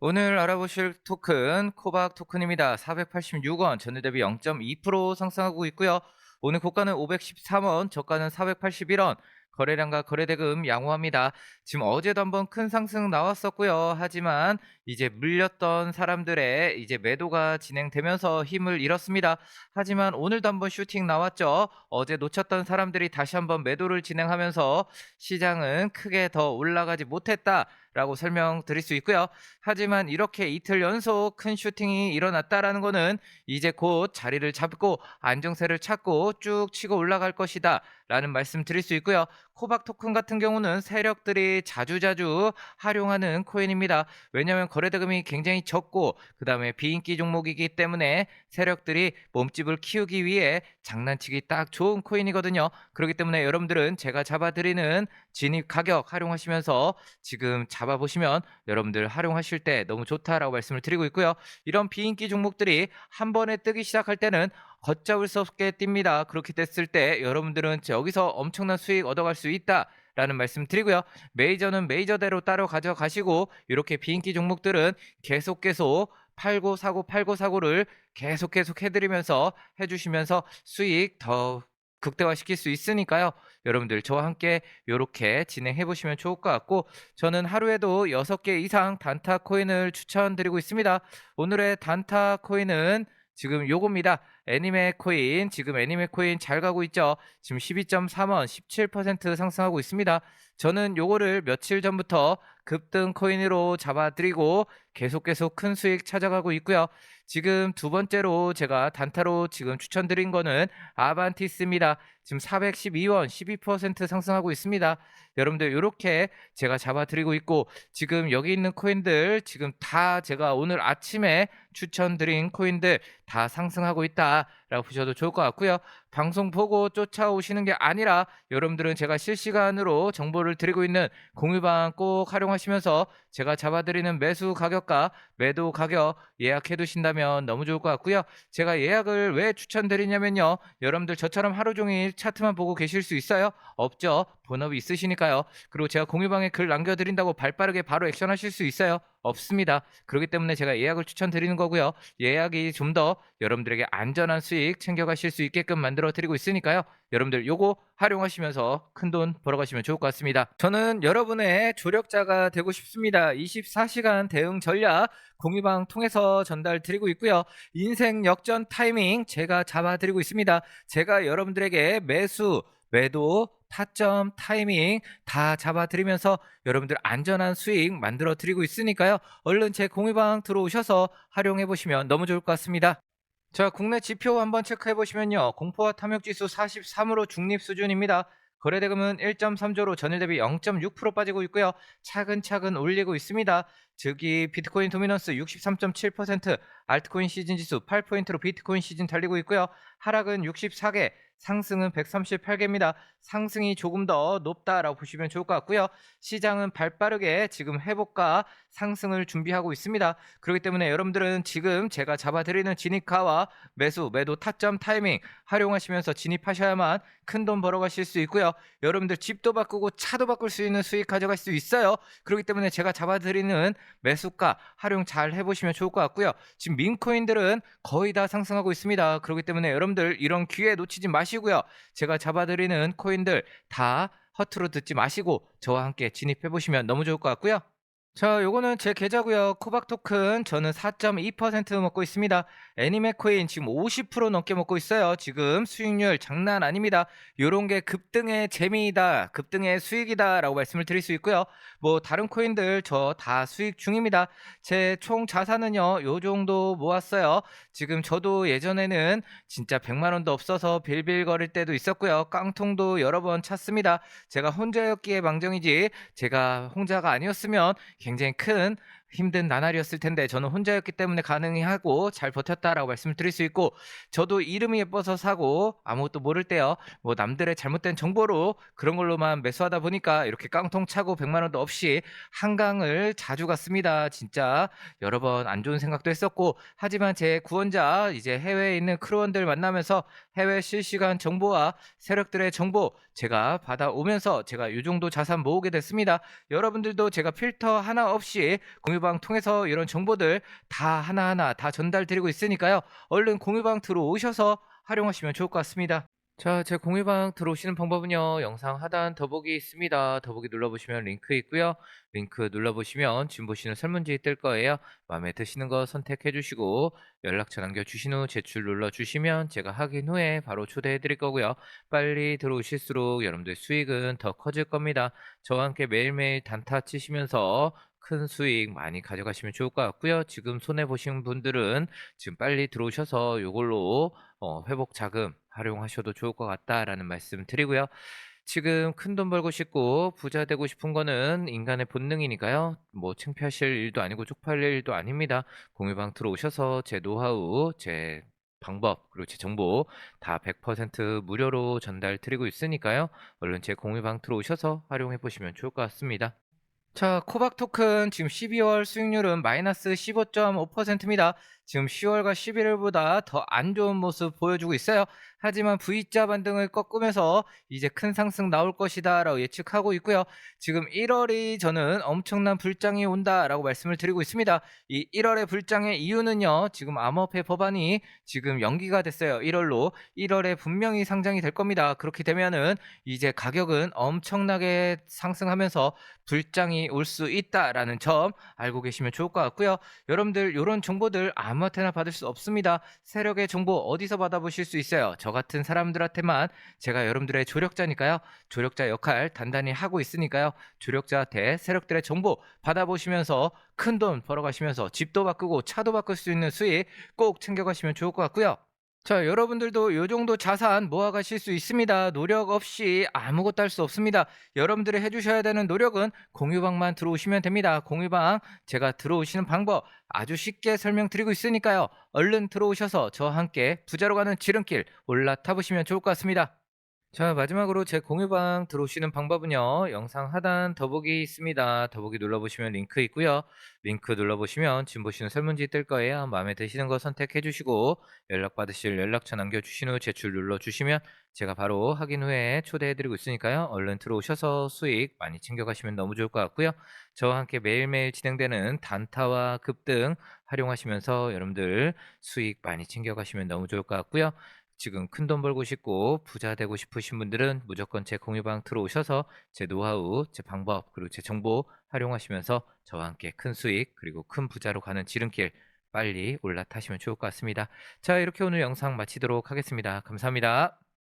오늘 알아보실 토큰 코박 토큰입니다. 486원, 전일 대비 0.2% 상승하고 있고요. 오늘 고가는 513원, 저가는 481원. 거래량과 거래대금 양호합니다. 지금 어제도 한번 큰 상승 나왔었고요. 하지만 이제 물렸던 사람들의 이제 매도가 진행되면서 힘을 잃었습니다. 하지만 오늘도 한번 슈팅 나왔죠. 어제 놓쳤던 사람들이 다시 한번 매도를 진행하면서 시장은 크게 더 올라가지 못했다. 라고 설명드릴 수 있고요. 하지만 이렇게 이틀 연속 큰 슈팅이 일어났다라는 거는 이제 곧 자리를 잡고 안정세를 찾고 쭉 치고 올라갈 것이다. 라는 말씀 드릴 수 있고요. 코박 토큰 같은 경우는 세력들이 자주자주 활용하는 코인입니다. 왜냐하면 거래대금이 굉장히 적고 그 다음에 비인기 종목이기 때문에 세력들이 몸집을 키우기 위해 장난치기 딱 좋은 코인이거든요. 그렇기 때문에 여러분들은 제가 잡아드리는 진입 가격 활용하시면서 지금 잡아보시면 여러분들 활용하실 때 너무 좋다라고 말씀을 드리고 있고요. 이런 비인기 종목들이 한 번에 뜨기 시작할 때는 걷잡을 수 없게 뜁니다. 그렇게 됐을 때 여러분들은 여기서 엄청난 수익 얻어갈 수 있다. 라는 말씀 드리고요. 메이저는 메이저대로 따로 가져가시고 이렇게 비인기 종목들은 계속 계속 팔고 사고 팔고 사고를 계속 계속 해드리면서 해주시면서 수익 더 극대화시킬 수 있으니까요. 여러분들 저와 함께 이렇게 진행해 보시면 좋을 것 같고 저는 하루에도 6개 이상 단타 코인을 추천드리고 있습니다. 오늘의 단타 코인은 지금 요겁니다. 애니메 코인 지금 애니메 코인 잘 가고 있죠. 지금 12.3원 17% 상승하고 있습니다. 저는 요거를 며칠 전부터 급등 코인으로 잡아드리고 계속 계속 큰 수익 찾아가고 있고요. 지금 두 번째로 제가 단타로 지금 추천드린 거는 아반티스입니다. 지금 412원 12% 상승하고 있습니다. 여러분들 이렇게 제가 잡아드리고 있고 지금 여기 있는 코인들 지금 다 제가 오늘 아침에 추천드린 코인들 다 상승하고 있다 라고 보셔도 좋을 것 같고요. 방송 보고 쫓아오시는 게 아니라 여러분들은 제가 실시간으로 정보를 드리고 있는 공유방 꼭 활용하시면서 제가 잡아드리는 매수 가격과 매도 가격 예약해 두신다면 너무 좋을 것 같고요. 제가 예약을 왜 추천드리냐면요. 여러분들 저처럼 하루 종일 차트만 보고 계실 수 있어요? 없죠. 본업이 있으시니까요. 그리고 제가 공유방에 글 남겨드린다고 발 빠르게 바로 액션하실 수 있어요? 없습니다. 그렇기 때문에 제가 예약을 추천드리는 거고요. 예약이 좀 더 여러분들에게 안전한 수익 챙겨가실 수 있게끔 만들어 드리고 있으니까요. 여러분들 요거 활용하시면서 큰 돈 벌어가시면 좋을 것 같습니다. 저는 여러분의 조력자가 되고 싶습니다. 24시간 대응 전략 공유방 통해서 전달 드리고 있고요. 인생 역전 타이밍 제가 잡아 드리고 있습니다. 제가 여러분들에게 매수, 매도, 타점, 타이밍 다 잡아드리면서 여러분들 안전한 수익 만들어 드리고 있으니까요. 얼른 제 공유방 들어오셔서 활용해 보시면 너무 좋을 것 같습니다. 자, 국내 지표 한번 체크해 보시면요. 공포와 탐욕 지수 43으로 중립 수준입니다. 거래대금은 1.3조로 전일 대비 0.6% 빠지고 있고요. 차근차근 올리고 있습니다. 즉이 비트코인 도미넌스 63.7%, 알트코인 시즌 지수 8포인트로 비트코인 시즌 달리고 있고요. 하락은 64개, 상승은 138개입니다. 상승이 조금 더 높다라고 보시면 좋을 것 같고요. 시장은 발빠르게 지금 회복과 상승을 준비하고 있습니다. 그렇기 때문에 여러분들은 지금 제가 잡아드리는 진입가와 매수, 매도 타점 타이밍 활용하시면서 진입하셔야만 큰 돈 벌어가실 수 있고요. 여러분들 집도 바꾸고 차도 바꿀 수 있는 수익 가져갈 수 있어요. 그렇기 때문에 제가 잡아드리는 매수가 활용 잘 해보시면 좋을 것 같고요. 지금 민코인들은 거의 다 상승하고 있습니다. 그렇기 때문에 여러분들 이런 기회 놓치지 마시고 요. 제가 잡아드리는 코인들 다 허투루 듣지 마시고 저와 함께 진입해 보시면 너무 좋을 것 같고요. 자, 요거는 제 계좌고요. 코박 토큰 저는 4.2% 먹고 있습니다. 애니메 코인 지금 50% 넘게 먹고 있어요. 지금 수익률 장난 아닙니다. 요런 게 급등의 재미이다. 급등의 수익이다라고 말씀을 드릴 수 있고요. 뭐 다른 코인들 저 다 수익 중입니다. 제 총 자산은요. 요 정도 모았어요. 지금 저도 예전에는 진짜 100만 원도 없어서 빌빌거릴 때도 있었고요. 깡통도 여러 번 찼습니다. 제가 혼자였기에 망정이지 제가 혼자가 아니었으면 굉장히 큰 힘든 나날이었을 텐데 저는 혼자였기 때문에 가능하고 잘 버텼다라고 말씀을 드릴 수 있고 저도 이름이 예뻐서 사고 아무것도 모를 때요. 뭐 남들의 잘못된 정보로 그런 걸로만 매수하다 보니까 이렇게 깡통 차고 100만 원도 없이 한강을 자주 갔습니다. 진짜 여러 번 안 좋은 생각도 했었고 하지만 제 구원자 이제 해외에 있는 크루원들 만나면서 해외 실시간 정보와 세력들의 정보 제가 받아오면서 제가 이 정도 자산 모으게 됐습니다. 여러분들도 제가 필터 하나 없이 공유 공유방 통해서 이런 정보들 다 하나하나 다 전달드리고 있으니까요. 얼른 공유방 들어오셔서 활용하시면 좋을 것 같습니다. 자, 제 공유방 들어오시는 방법은요. 영상 하단 더보기 있습니다. 더보기 눌러보시면 링크 있고요. 링크 눌러보시면 지금 보시는 설문지 뜰 거예요. 마음에 드시는 거 선택해 주시고 연락처 남겨주신 후 제출 눌러주시면 제가 확인 후에 바로 초대해 드릴 거고요. 빨리 들어오실수록 여러분들 수익은 더 커질 겁니다. 저와 함께 매일매일 단타 치시면서 큰 수익 많이 가져가시면 좋을 것 같고요. 지금 손해 보신 분들은 지금 빨리 들어오셔서 이걸로 어, 회복 자금 활용하셔도 좋을 것 같다라는 말씀 드리고요. 지금 큰 돈 벌고 싶고 부자 되고 싶은 거는 인간의 본능이니까요. 뭐 창피하실 일도 아니고 쪽팔릴 일도 아닙니다. 공유방 들어오셔서 제 노하우, 제 방법, 그리고 제 정보 다 100% 무료로 전달 드리고 있으니까요. 얼른 제 공유방 들어오셔서 활용해 보시면 좋을 것 같습니다. 자, 코박 토큰 지금 12월 수익률은 마이너스 15.5%입니다. 지금 10월과 11월보다 더 안 좋은 모습 보여주고 있어요. 하지만 V자 반등을 꺾으면서 이제 큰 상승 나올 것이다 라고 예측하고 있고요. 지금 1월이 저는 엄청난 불장이 온다 라고 말씀을 드리고 있습니다. 이 1월의 불장의 이유는요. 지금 암호화폐 법안이 지금 연기가 됐어요. 1월로 1월에 분명히 상장이 될 겁니다. 그렇게 되면은 이제 가격은 엄청나게 상승하면서 불장이 올 수 있다라는 점 알고 계시면 좋을 것 같고요. 여러분들 이런 정보들 아무한테나 받을 수 없습니다. 세력의 정보 어디서 받아보실 수 있어요? 저 같은 사람들한테만 제가 여러분들의 조력자니까요. 조력자 역할 단단히 하고 있으니까요. 조력자한테 세력들의 정보 받아보시면서 큰 돈 벌어가시면서 집도 바꾸고 차도 바꿀 수 있는 수익 꼭 챙겨가시면 좋을 것 같고요. 자, 여러분들도 이 정도 자산 모아가실 수 있습니다. 노력 없이 아무것도 할 수 없습니다. 여러분들이 해주셔야 되는 노력은 공유방만 들어오시면 됩니다. 공유방 제가 들어오시는 방법 아주 쉽게 설명드리고 있으니까요. 얼른 들어오셔서 저와 함께 부자로 가는 지름길 올라타 보시면 좋을 것 같습니다. 자, 마지막으로 제 공유방 들어오시는 방법은요. 영상 하단 더보기 있습니다. 더보기 눌러보시면 링크 있고요. 링크 눌러보시면 지금 보시는 설문지 뜰 거예요. 마음에 드시는 거 선택해 주시고 연락 받으실 연락처 남겨주신 후 제출 눌러주시면 제가 바로 확인 후에 초대해 드리고 있으니까요. 얼른 들어오셔서 수익 많이 챙겨가시면 너무 좋을 것 같고요. 저와 함께 매일매일 진행되는 단타와 급등 활용하시면서 여러분들 수익 많이 챙겨가시면 너무 좋을 것 같고요. 지금 큰 돈 벌고 싶고 부자 되고 싶으신 분들은 무조건 제 공유방 들어오셔서 제 노하우, 제 방법, 그리고 제 정보 활용하시면서 저와 함께 큰 수익, 그리고 큰 부자로 가는 지름길 빨리 올라타시면 좋을 것 같습니다. 자, 이렇게 오늘 영상 마치도록 하겠습니다. 감사합니다.